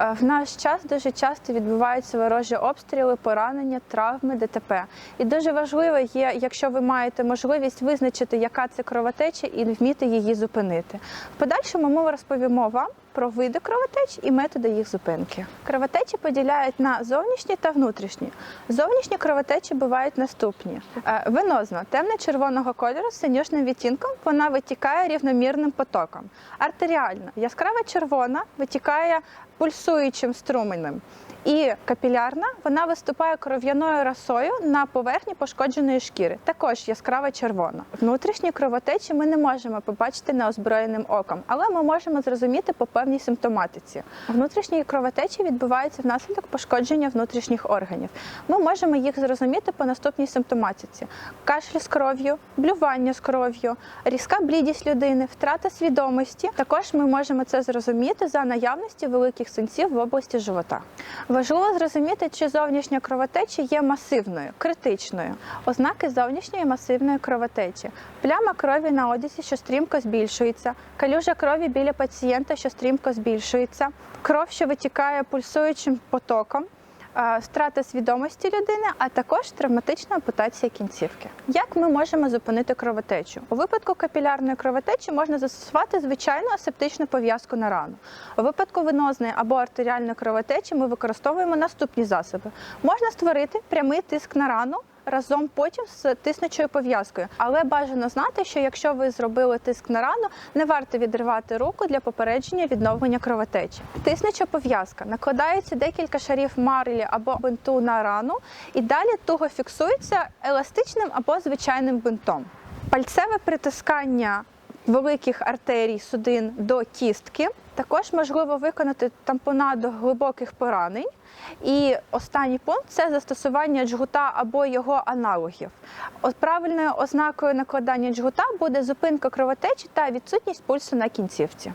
Е, В наш час дуже часто відбуваються ворожі обстріли, поранення, травми, ДТП. І дуже важливо є, якщо ви маєте можливість визначити, яка це кровотеча, і вміти її зупинити. В подальшому ми розповімо вам про види кровотеч і методи їх зупинки. Кровотечі поділяють на зовнішні та внутрішні. Зовнішні кровотечі бувають наступні: венозно, венозна, темно-червоного кольору з синюшним відтінком, вона витікає рівномірним потоком. Артеріально яскрава червона, витікає пульсуючим струменем. І капілярна вона виступає кров'яною росою на поверхні пошкодженої шкіри, також яскрава червона. Внутрішні кровотечі ми не можемо побачити неозброєним оком, але ми можемо зрозуміти по певній симптоматиці. Внутрішні кровотечі відбуваються внаслідок пошкодження внутрішніх органів. Ми можемо їх зрозуміти по наступній симптоматиці: кашель з кров'ю, блювання з кров'ю, різка блідість людини, втрата свідомості. Також ми можемо це зрозуміти за наявності великих синців в області живота. Важливо зрозуміти, чи зовнішня кровотеча є масивною, критичною. Ознаки зовнішньої масивної кровотечі: пляма крові на одязі, що стрімко збільшується, калюжа крові біля пацієнта, що стрімко збільшується, кров, що витікає пульсуючим потоком. Е, Страта свідомості людини, а також травматична ампутація кінцівки. Як ми можемо зупинити кровотечу? У випадку капілярної кровотечі можна застосувати звичайну асептичну пов'язку на рану. У випадку венозної або артеріальної кровотечі ми використовуємо наступні засоби. Можна створити прямий тиск на рану. Разом потім з тиснучою пов'язкою, але бажано знати, що якщо ви зробили тиск на рану, не варто відривати руку для попередження відновлення кровотечі. Тиснуча пов'язка накладається декілька шарів марлі або бинту на рану, і далі туго фіксується еластичним або звичайним бинтом. Пальцеве притискання великих артерій судин до кістки. Також можливо виконати тампонаду глибоких поранень. І останній пункт це застосування джгута або його аналогів. От правильною ознакою накладання джгута буде зупинка кровотечі та відсутність пульсу на кінцівці.